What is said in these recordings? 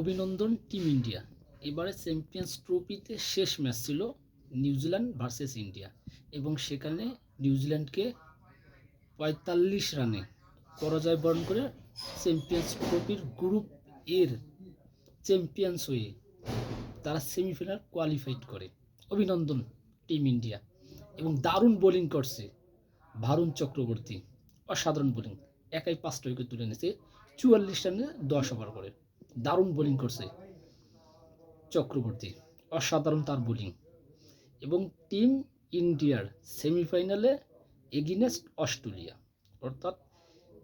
অভিনন্দন team India. এবারে champions ট্রফিতে শেষ ম্যাচ ছিল নিউজিল্যান্ড ভার্সেস ইন্ডিয়া এবং সেখানে নিউজিল্যান্ডকে পঁয়তাল্লিশ রানে পরাজয় বরণ করে চ্যাম্পিয়ন্স ট্রফির গ্রুপ এর চ্যাম্পিয়ন্স হয়ে তারা সেমিফাইনাল কোয়ালিফাইড করে। অভিনন্দন টিম ইন্ডিয়া এবং দারুণ বোলিং করছে ভারুণ চক্রবর্তী। অসাধারণ বোলিং একাই পাঁচটা উইকেট তুলে নিয়েছে, চুয়াল্লিশ রানে দশ ওভার করে। দারুণ বোলিং করছে চক্রবর্তী। অসাধারণ তার বোলিং এবং টিম ইন্ডিয়ার সেমিফাইনালে এগিনেস্ট অস্ট্রেলিয়া। অর্থাৎ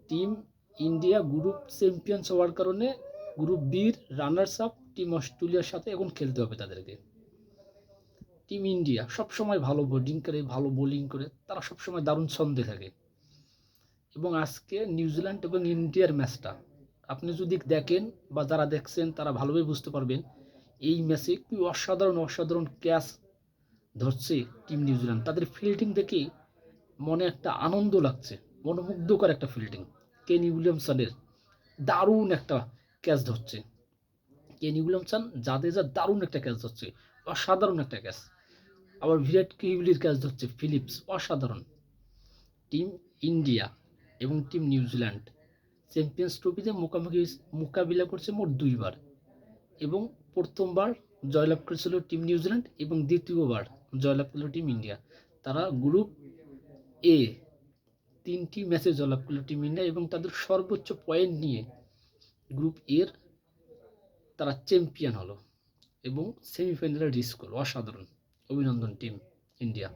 টিম ইন্ডিয়া গ্রুপ চ্যাম্পিয়ন্স হওয়ার কারণে গ্রুপ বির রানার্স আপ টিম অস্ট্রেলিয়ার সাথে এখন খেলতে হবে তাদেরকে। টিম ইন্ডিয়া সবসময় ভালো বোলিং করে, ভালো বোলিং করে, তারা সবসময় দারুণ ছন্দে থাকে। এবং আজকে নিউজিল্যান্ড এবং ইন্ডিয়ার ম্যাচটা আপনি যদি দেখেন বা যারা দেখছেন, তারা ভালোভাবে বুঝতে পারবেন, এই ম্যাচে কি অসাধারণ অসাধারণ ক্যাচ ধরছে টিম নিউজিল্যান্ড। তাদের ফিল্ডিং দেখে মনে একটা আনন্দ লাগছে, মনোমুগ্ধকর একটা ফিল্ডিং কেনি উইলিয়ামসনের দারুণ একটা ক্যাচ ধরছে। কেনি উইলিয়ামসন জাদেজা দারুণ একটা ক্যাচ ধরছে, অসাধারণ একটা ক্যাচ। আবার বিরাট কোহলির ক্যাচ ধরছে ফিলিপস, অসাধারণ। টিম ইন্ডিয়া এবং টিম নিউজিল্যান্ড চ্যাম্পিয়ন্স ট্রফিতে মোকামুখি মোকাবিলা করছে মোট দুইবার। এবং প্রথমবার জয়লাভ করেছিল টিম নিউজিল্যান্ড এবং দ্বিতীয়বার জয়লাভ করল টিম ইন্ডিয়া তারা গ্রুপ এ তিনটি ম্যাচে জয়লাভ করল টিম ইন্ডিয়া এবং তাদের সর্বোচ্চ পয়েন্ট নিয়ে গ্রুপ এর তারা চ্যাম্পিয়ন হলো এবং সেমিফাইনালে রিস্ক করল। অসাধারণ। অভিনন্দন টিম ইন্ডিয়া